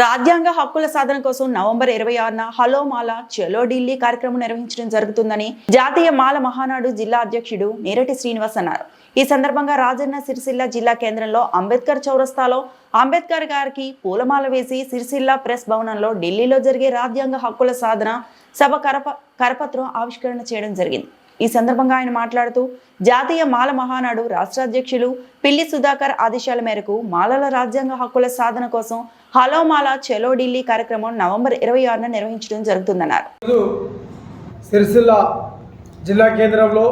రాజ్యాంగ హక్కుల సాధన కోసం నవంబర్ ఇరవై ఆరున హలో మాల చలో ఢిల్లీ కార్యక్రమం నిర్వహించడం జరుగుతుందని జాతీయ మాల మహానాడు జిల్లా అధ్యక్షుడు నేరటి శ్రీనివాస్ అన్నారు. ఈ సందర్భంగా రాజన్న సిరిసిల్ల జిల్లా కేంద్రంలో అంబేద్కర్ చౌరస్తాలో అంబేద్కర్ గారికి పూలమాల వేసి సిరిసిల్ల ప్రెస్ భవనంలో ఢిల్లీలో జరిగే రాజ్యాంగ హక్కుల సాధన సభ కరప కరపత్రం ఆవిష్కరణ చేయడం జరిగింది. ఈ సందర్భంగా ఆయన మాట్లాడుతూ జాతీయ మాల మహానాడు రాష్ట్ర అధ్యక్షులు పిల్లి సుధాకర్ ఆదేశాల మేరకు మాలల రాజ్యాంగ హక్కుల సాధన కోసం హలోమాల చెలో ఢిల్లీ కార్యక్రమం నవంబర్ ఇరవై ఆరున నిర్వహించడం జరుగుతుందన్నారు. సిరిసిల్ల జిల్లా కేంద్రంలో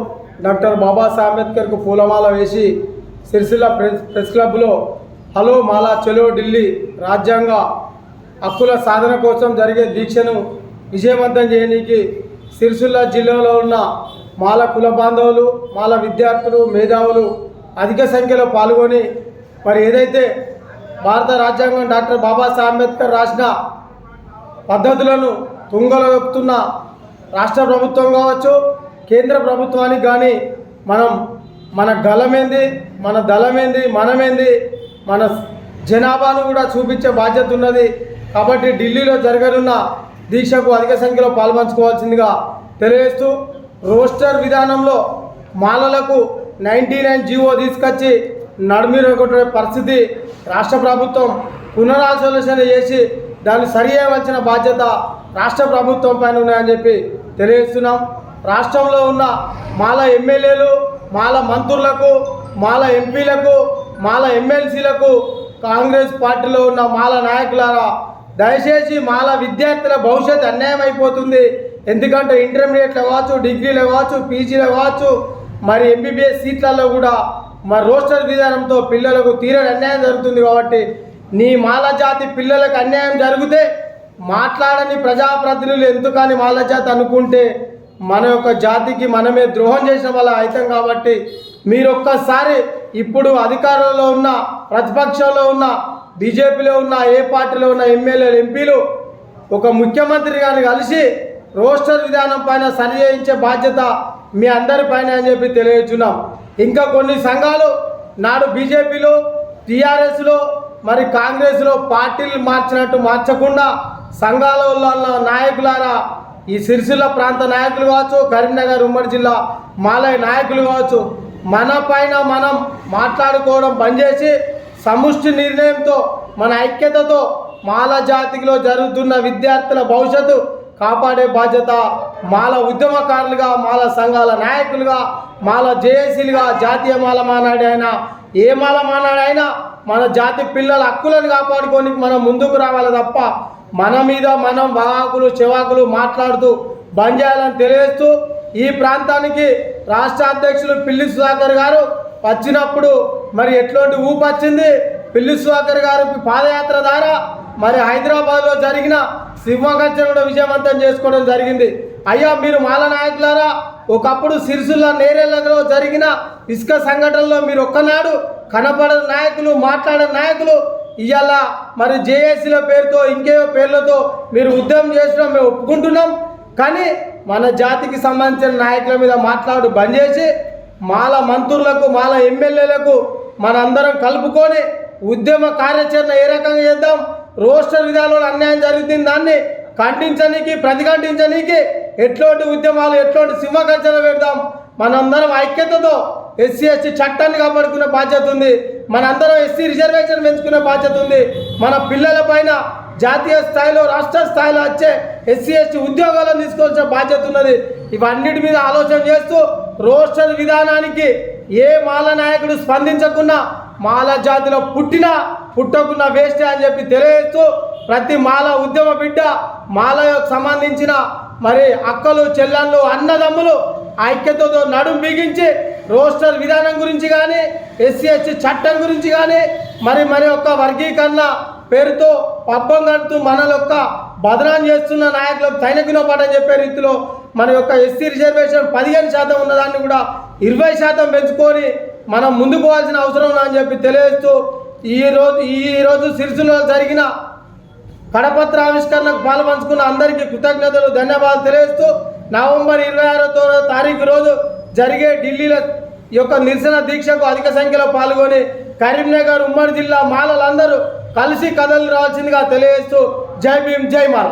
డాక్టర్ బాబాసాహెబ్ అంబేద్కర్కు పూలమాల వేసి సిరిసిల్ల ప్రెస్ ప్రెస్ క్లబ్లో హలో మాలా చెలో ఢిల్లీ రాజ్యాంగ హక్కుల సాధన కోసం జరిగే దీక్షను విజయవంతం చేయడానికి సిరిసిల్ల జిల్లాలో ఉన్న మాల కుల బాంధవులు మాల విద్యార్థులు మేధావులు అధిక సంఖ్యలో పాల్గొని మరి ఏదైతే భారత రాజ్యాంగం డాక్టర్ బాబాసాహెబ్ అంబేద్కర్ రాసిన పద్ధతులను తుంగలో దొక్కుతున్న రాష్ట్ర ప్రభుత్వం కావచ్చు కేంద్ర ప్రభుత్వానికి కానీ మనం మన గలమేంది మన దళమేంది మనమేంది మన జనాభాను కూడా చూపించే బాధ్యత ఉన్నది. కాబట్టి ఢిల్లీలో జరగనున్న దీక్షకు అధిక సంఖ్యలో పాల్పంచుకోవాల్సిందిగా తెలియజేస్తూ రోస్టర్ విధానంలో మాలలకు నైంటీ నైన్ జీవో తీసుకొచ్చి నడిమిరగొట్టే పరిస్థితి రాష్ట్ర ప్రభుత్వం పునరాలోచన చేసి దాన్ని సరి చేయవలసిన బాధ్యత రాష్ట్ర ప్రభుత్వం పైన ఉన్నాయని చెప్పి తెలియజేస్తున్నాం. రాష్ట్రంలో ఉన్న మాల ఎమ్మెల్యేలు మాల మంత్రులకు మాల ఎంపీలకు మాల ఎమ్మెల్సీలకు కాంగ్రెస్ పార్టీలో ఉన్న మాల నాయకులారా దయచేసి మాల విద్యార్థుల భవిష్యత్తు అన్యాయం అయిపోతుంది. ఎందుకంటే ఇంటర్మీడియట్లో కావచ్చు డిగ్రీలో కావచ్చు పీజీలో కావచ్చు మరి ఎంబీబీఎస్ సీట్లలో కూడా మరి రోస్టర్ విధానంతో పిల్లలకు తీరని అన్యాయం జరుగుతుంది కాబట్టి నీ మాల జాతి పిల్లలకు అన్యాయం జరిగితే మాట్లాడని ప్రజాప్రతినిధులు ఎందుకని మాల జాతి అనుకుంటే మన యొక్క జాతికి మనమే ద్రోహం చేసిన వల్ల అవుతాం కాబట్టి మీరు ఒక్కసారి ఇప్పుడు అధికారంలో ఉన్న ప్రతిపక్షంలో ఉన్న బీజేపీలో ఉన్న ఏ పార్టీలో ఉన్న ఎమ్మెల్యేలు ఎంపీలు ఒక ముఖ్యమంత్రి గారిని కలిసి రోస్టర్ విధానం పైన సరి చేయించే బాధ్యత మీ అందరి పైన అని చెప్పి తెలియజున్నాం ఇంకా కొన్ని సంఘాలు నాడు బీజేపీలో టీఆర్ఎస్లో మరి కాంగ్రెస్లో పార్టీలు మార్చినట్టు మార్చకుండా సంఘాల నాయకులారా ఈ సిరిసిల్ల ప్రాంత నాయకులు కావచ్చు కరీంనగర్ ఉమ్మడి జిల్లా మాలయ నాయకులు కావచ్చు మన పైన మనం మాట్లాడుకోవడం బంద్ చేసి సముష్టి నిర్ణయంతో మన ఐక్యతతో మాల జాతిలో జరుగుతున్న విద్యార్థుల భవిష్యత్తు కాపాడే బాధ్యత మాల ఉద్యమకారులుగా మాల సంఘాల నాయకులుగా మాల జేఏసీలుగా జాతీయ మాల మానాడైనా ఏ మాల మానాడైనా మన జాతి పిల్లల హక్కులను కాపాడుకొని మనం ముందుకు రావాలి తప్ప మన మీద మనం వాకులు చెవాకులు మాట్లాడుతూ బంద్ చేయాలని తెలియజేస్తూ ఈ ప్రాంతానికి రాష్ట్ర అధ్యక్షులు పిల్లి సుధాకర్ గారు వచ్చినప్పుడు మరి ఎట్లాంటి ఊపు వచ్చింది పిల్లి సుధాకర్ గారు పాదయాత్ర ద్వారా మరి హైదరాబాద్లో జరిగిన సింహగర్జన కూడా విజయవంతం చేసుకోవడం జరిగింది. అయ్యా మీరు మాల నాయకులారా ఒకప్పుడు సిరిసిల్ల నేరేళ్ళలో జరిగిన ఇసుక సంఘటనలో మీరు ఒక్కనాడు కనపడని నాయకులు మాట్లాడని నాయకులు ఇవాళ మరి జేఏసీల పేరుతో ఇంకేవో పేర్లతో మీరు ఉద్యమం చేసినా మేము ఒప్పుకుంటున్నాం. కానీ మన జాతికి సంబంధించిన నాయకుల మీద మాట్లాడు బంద్ చేసి మాల మంత్రులకు మాల ఎమ్మెల్యేలకు మనందరం కలుపుకొని ఉద్యమ కార్యాచరణ ఏ రకంగా చేద్దాం? రోస్టర్ విధానంలో అన్యాయం జరుగుతుంది దాన్ని ఖండించనీకి ప్రతిఘటించనీకి ఎట్లాంటి ఉద్యమాలు ఎట్లాంటి సింహగర్జన పెడదాం? మనందరం ఐక్యతతో ఎస్సీ ఎస్టీ చట్టాన్ని కాపాడుకునే బాధ్యత ఉంది. మనందరం ఎస్సీ రిజర్వేషన్ పెంచుకునే బాధ్యత ఉంది. మన పిల్లల పైన జాతీయ స్థాయిలో రాష్ట్ర స్థాయిలో వచ్చే ఎస్సీ ఎస్టీ ఉద్యోగాలను తీసుకోవాల్సిన బాధ్యత ఉన్నది. ఇవన్నిటి మీద ఆలోచన చేస్తూ రోస్టర్ విధానానికి ఏ మాల నాయకుడు స్పందించకుండా మాల జాతిలో పుట్టిన పుట్టకున్న వేస్ట్ అని చెప్పి తెలియజేస్తూ ప్రతి మాల ఉద్యమ బిడ్డ మాలకు సంబంధించిన మరి అక్కలు చెల్లెళ్ళు అన్నదమ్ములు ఐక్యతతో నడుం బిగించి రోస్టర్ విధానం గురించి కానీ ఎస్సీ ఎస్టీ చట్టం గురించి కానీ మరి మరి యొక్క వర్గీకరణ పేరుతో పబ్బం కడుతూ మన యొక్క బదనాం చేస్తున్న నాయకులకు తైనగినోపాటని చెప్పే రీతిలో మన యొక్క ఎస్సీ రిజర్వేషన్ పదిహేను శాతం ఉన్నదాన్ని కూడా ఇరవై శాతం పెంచుకొని మనం ముందు పోవాల్సిన అవసరం ఉందని చెప్పి తెలియజేస్తూ ఈ రోజు సిరిసిలో జరిగిన కడపత్ర ఆవిష్కరణకు పాల్పంచుకున్న అందరికీ కృతజ్ఞతలు ధన్యవాదాలు తెలియజేస్తూ నవంబర్ ఇరవై ఆరో తారీఖు రోజు జరిగే ఢిల్లీలో యొక్క నిరసన దీక్షకు అధిక సంఖ్యలో పాల్గొని కరీంనగర్ ఉమ్మడి జిల్లా మాలలందరూ కలిసి కథలు రావాల్సిందిగా తెలియజేస్తూ జై భీమ్ జై మాల.